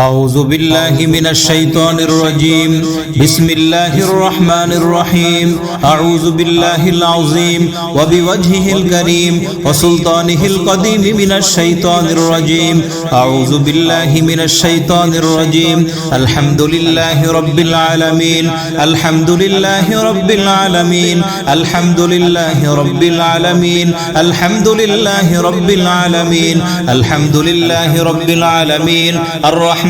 أعوذ بالله من الشيطان الرجيم بسم الله الرحمن الرحيم أعوذ بالله العظيم وبوجهه الكريم وسلطانه القديم من الشيطان الرجيم أعوذ بالله من الشيطان الرجيم الحمد لله رب العالمين الحمد لله رب العالمين الحمد لله رب العالمين الحمد لله رب العالمين الحمد لله رب العالمين الرحمن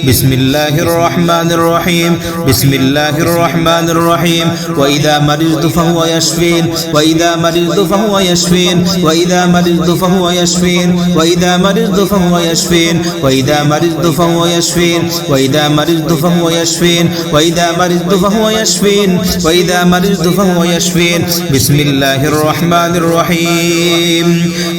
بسم الله الرحمن الرحيم. بسم الله الرحمن الرحيم. وإذا مرضت فهو يشفين. وإذا مرضت فهو يشفين. وإذا مرضت فهو يشفين. وإذا مرضت فهو يشفين. وإذا مرضت فهو يشفين. وإذا مرضت فهو يشفين. وإذا مرضت فهو يشفين. وإذا مرضت فهو يشفين. بسم الله الرحمن الرحيم.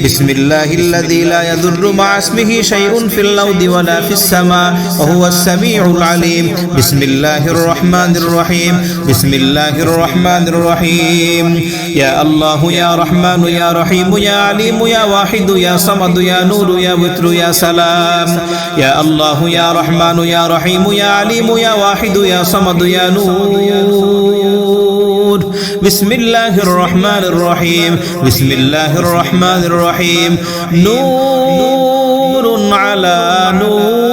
بسم الله الذي لا يضر مع اسمه شيء في الأرض ولا في السماء. وهو السميع العليم. بسم الله الرحمن الرحيم. بسم الله الرحمن الرحيم. يا الله يا رحمن يا رحيم يا عليم يا واحد يا صمد يا نور يا وتر يا سلام. يا الله يا رحمن يا رحيم يا عليم يا واحد يا صمد يا نور. بسم الله الرحمن الرحيم. بسم الله الرحمن الرحيم. نور على نور.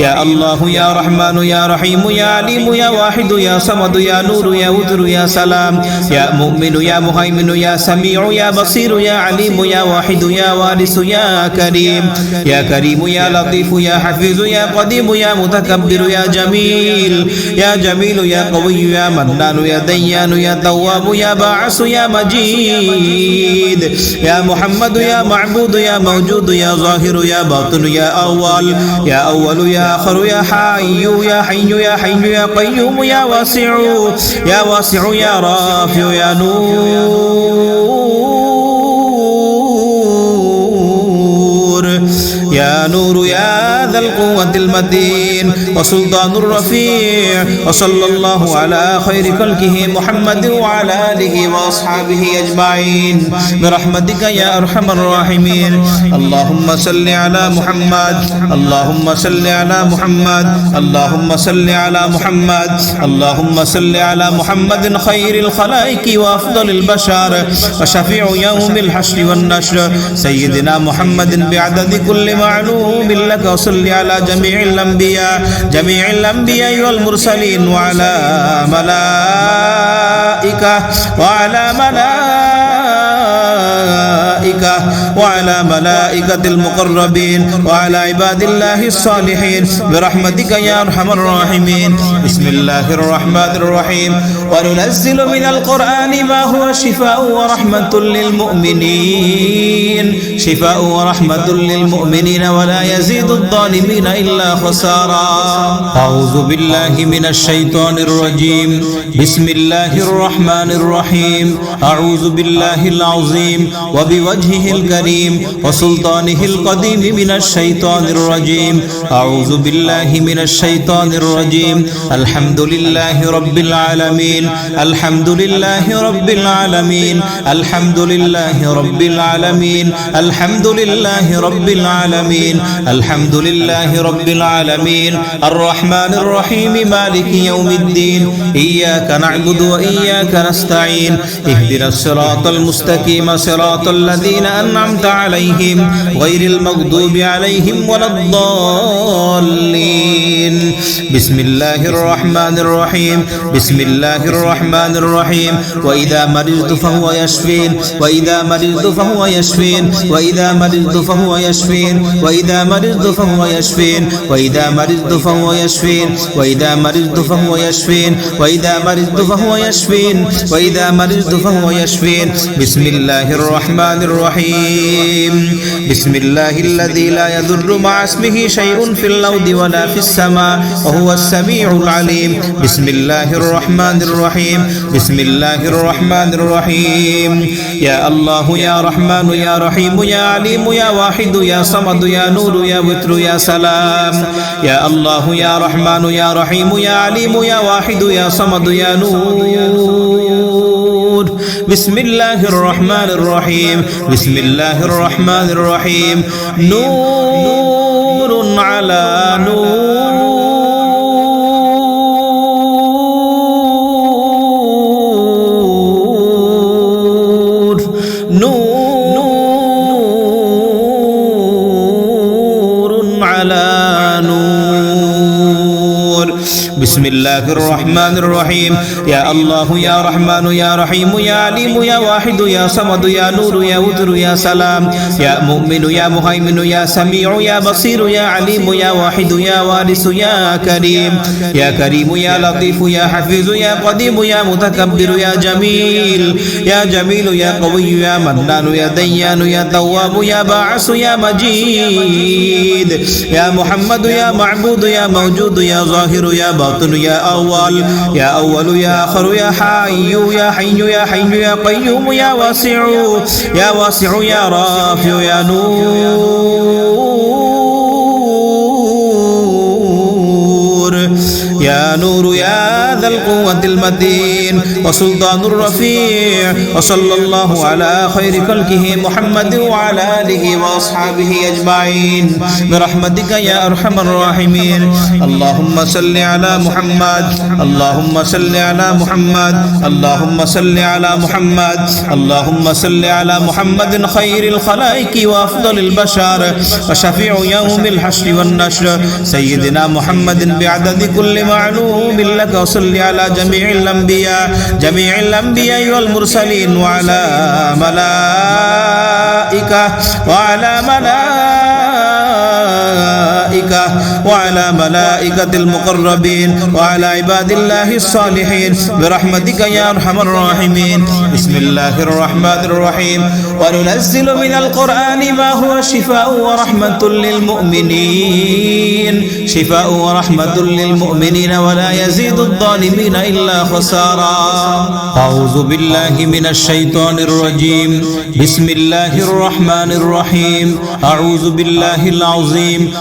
يا الله يا رحمن يا رحيم يا عليم يا واحد يا صمد يا نور يا وتر يا سلام يا مؤمن يا مهيمن يا سميع يا بصير يا عليم يا واحد يا وارث يا كريم يا كريم يا لطيف يا حفيظ يا قديم يا متكبر يا جميل يا جميل يا قوي يا منان يا ديان يا تواب يا باعث يا مجيد يا محمد يا معبود يا موجود يا ظاهر يا باطن يا أول يا أول يا آخر يا حي يا حي يا حي يا قيوم يا واسع يا واسع يا رافع يا نور. يا نور يا ذا القوة المتين وسلطان الرفيع وصلى الله على خير خلقه محمد وعلى آله وأصحابه أجمعين. برحمتك يا أرحم الراحمين. اللهم صل على محمد. اللهم صل على محمد. اللهم صل على محمد. اللهم صل على محمد خير الخلائق وأفضل البشر وشفيع يوم الحشر والنشر. سيدنا محمد بعدد كل معلوم لك وصل على جميع الأنبياء جميع الأنبياء والمرسلين وعلى ملائكة وعلى ملائكة وعلى ملائكة المقربين وعلى عباد الله الصالحين برحمتك يا أرحم الراحمين. بسم الله الرحمن الرحيم. وننزل من القرآن ما هو شفاء ورحمة للمؤمنين. شفاء ورحمة للمؤمنين ولا يزيد الظالمين إلا خسارا. أعوذ بالله من الشيطان الرجيم. بسم الله الرحمن الرحيم. أعوذ بالله العظيم. وبوجهه الكريم وسلطانه القديم من الشيطان الرجيم. أعوذ بالله من الشيطان الرجيم. الحمد لله رب العالمين. الحمد لله رب العالمين. الحمد لله رب العالمين. الحمد لله رب العالمين. الحمد لله رب العالمين. الرحمن الرحيم مالك يوم الدين. إياك نعبد وإياك نستعين. اهدنا الصراط المستقيم صراط الذين أنعمت عليهم غير المغضوب عليهم ولا الضالين. بسم الله الرحمن الرحيم. بسم الله الرحمن الرحيم. وإذا مرضت فهو يشفين. وإذا مرضت فهو يشفين. وإذا مرضت فهو يشفين. وإذا مرضت فهو يشفين. وإذا مرضت فهو يشفين. وإذا مرضت فهو يشفين. وإذا مرضت فهو يشفين. وإذا مرضت فهو يشفين. بسم الله الرحمن الرحيم. الرحيم. بسم الله الذي لا يضر مع اسمه شيء في الأرض ولا في السماء وهو السميع العليم. بسم الله الرحمن الرحيم. بسم الله الرحمن الرحيم. يا الله يا رحمن يا رحيم يا عليم يا واحد يا صمد يا نور يا وتر يا سلام. يا الله يا رحمن يا رحيم يا عليم يا واحد يا صمد يا نور بسم الله الرحمن الرحيم بسم الله الرحمن الرحيم نور على نور بسم الله الرحمن الرحيم يا الله يا رحمن يا رحيم يا عليم يا واحد يا صمد يا نور يا وتر يا سلام يا مؤمن يا مهيمن يا سميع يا بصير يا عليم يا واحد يا وارث يا كريم يا كريم يا لطيف يا حفيظ يا قديم يا متكبر يا جميل يا جميل يا قوي يا منان يا ديان يا تواب يا باعث يا مجيد يا محمد يا معبود يا موجود يا ظاهر يا باطن يا أول يا أول يا آخر يا حي يا حي يا حي يا قيوم يا واسع يا واسع يا رافع يا نور. يا نور يا ذا القوة المتين وسلطان الرفيع وصلى الله على خير خلقه محمد وعلى آله وأصحابه أجمعين. برحمتك يا أرحم الراحمين. اللهم صل على محمد. اللهم صل على محمد. اللهم صل على محمد. اللهم صل على محمد خير الخلائق وأفضل البشر وشفيع يوم الحشر والنشر. سيدنا محمد بعدد كل معلوم لك وصل على جميع الأنبياء جميع الأنبياء والمرسلين وعلى ملائكة وعلى ملائكة وعلى ملائكة المقربين وعلى عباد الله الصالحين برحمتك يا أرحم الراحمين. بسم الله الرحمن الرحيم. وننزل من القرآن ما هو شفاء ورحمة للمؤمنين. شفاء ورحمة للمؤمنين ولا يزيد الظالمين إلا خسارا. أعوذ بالله من الشيطان الرجيم. بسم الله الرحمن الرحيم. أعوذ بالله العظيم.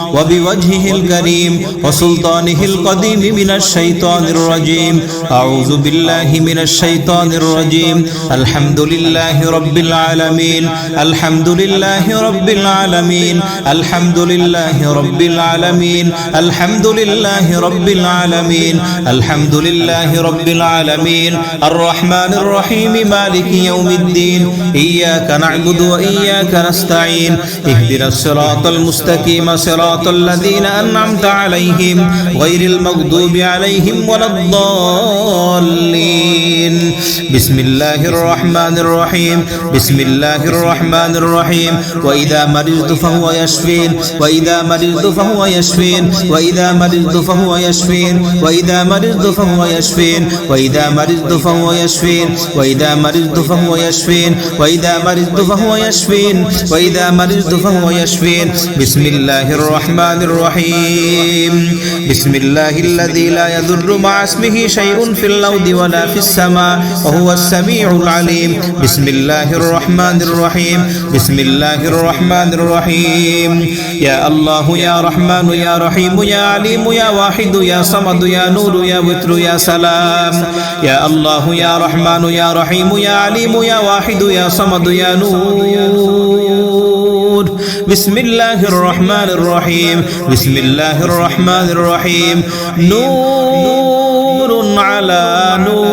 وبوجهه الكريم وسلطانه القديم من الشيطان الرجيم. أعوذ بالله من الشيطان الرجيم. الحمد لله رب العالمين. الحمد لله رب العالمين. الحمد لله رب العالمين. الحمد لله رب العالمين. الحمد لله رب العالمين. الرحمن الرحيم مالك يوم الدين. إياك نعبد وإياك نستعين. اهدنا الصراط المستقيم صراط الذين أنعمت عليهم غير المغضوب عليهم ولا الضالين. بسم الله الرحمن الرحيم. بسم الله الرحمن الرحيم. وإذا مرضت فهو يشفين. وإذا مرضت فهو يشفين. وإذا مرضت فهو يشفين. وإذا مرضت فهو يشفين. وإذا مرضت فهو يشفين. وإذا مرضت فهو يشفين. وإذا مرضت فهو يشفين. وإذا مرضت فهو يشفين. بسم الله الرحمن الرحيم. بسم الله الذي لا يضر مع اسمه شيء في الأرض ولا في السماء وهو السميع العليم. بسم الله الرحمن الرحيم. بسم الله الرحمن الرحيم. يا الله يا رحمن يا رحيم يا عليم يا واحد يا صمد يا نور يا وتر يا سلام. يا الله يا رحمن يا رحيم يا عليم يا واحد يا صمد يا نور. بسم الله الرحمن الرحيم بسم الله الرحمن الرحيم. نور على نور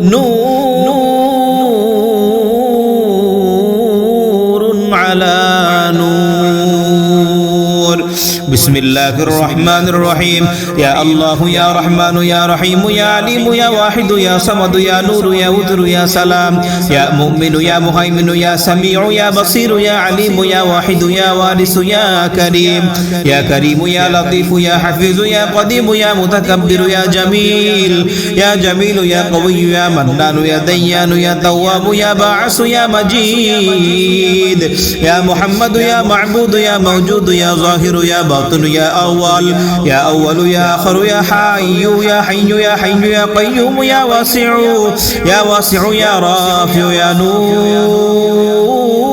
نور على نور. بسم الله الرحمن الرحيم يا الله يا رحمن يا رحيم يا عليم يا واحد يا صمد يا نور يا وتر يا سلام يا مؤمن يا مهيمن يا سميع يا بصير يا عليم يا واحد يا وارث يا كريم يا كريم يا لطيف يا حفيظ يا قديم يا متكبر يا جميل يا جميل يا قوي يا منان يا ديان يا تواب يا باعث يا مجيد يا محمد يا معبود يا موجود يا ظاهر يا باطن يا أول يا أول يا آخر يا حي يا حي يا حي يا قيوم يا واسع يا واسع يا رافع يا نور.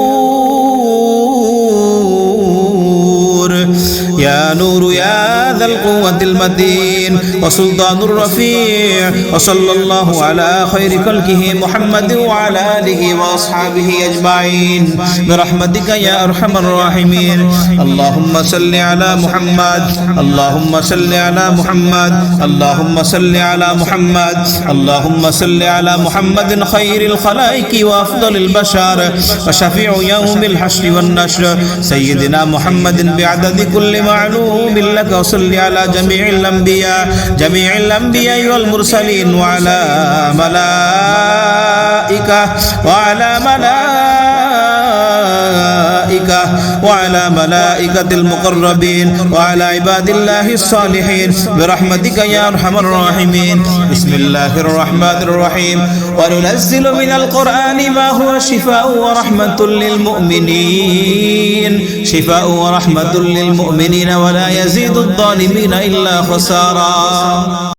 يا نور يا ذا القوة المتين وسلطان الرفيع وصلى الله على خير خلقه محمد وعلى آله وأصحابه أجمعين. برحمتك يا أرحم الراحمين. اللهم صل على محمد. اللهم صل على محمد. اللهم صل على محمد. اللهم صل على محمد خير الخلائق وأفضل البشر وشفيع يوم الحشر والنشر. سيدنا محمد بعدد كل معلوم لك وصل على جميع الأنبياء جميع الأنبياء والمرسلين وعلى ملائكة وعلى ملائكة. وعلى ملائكة المقربين وعلى عباد الله الصالحين برحمتك يا أرحم الراحمين. بسم الله الرحمن الرحيم. وننزل من القرآن ما هو شفاء ورحمة للمؤمنين. شفاء ورحمة للمؤمنين ولا يزيد الظالمين إلا خسارا.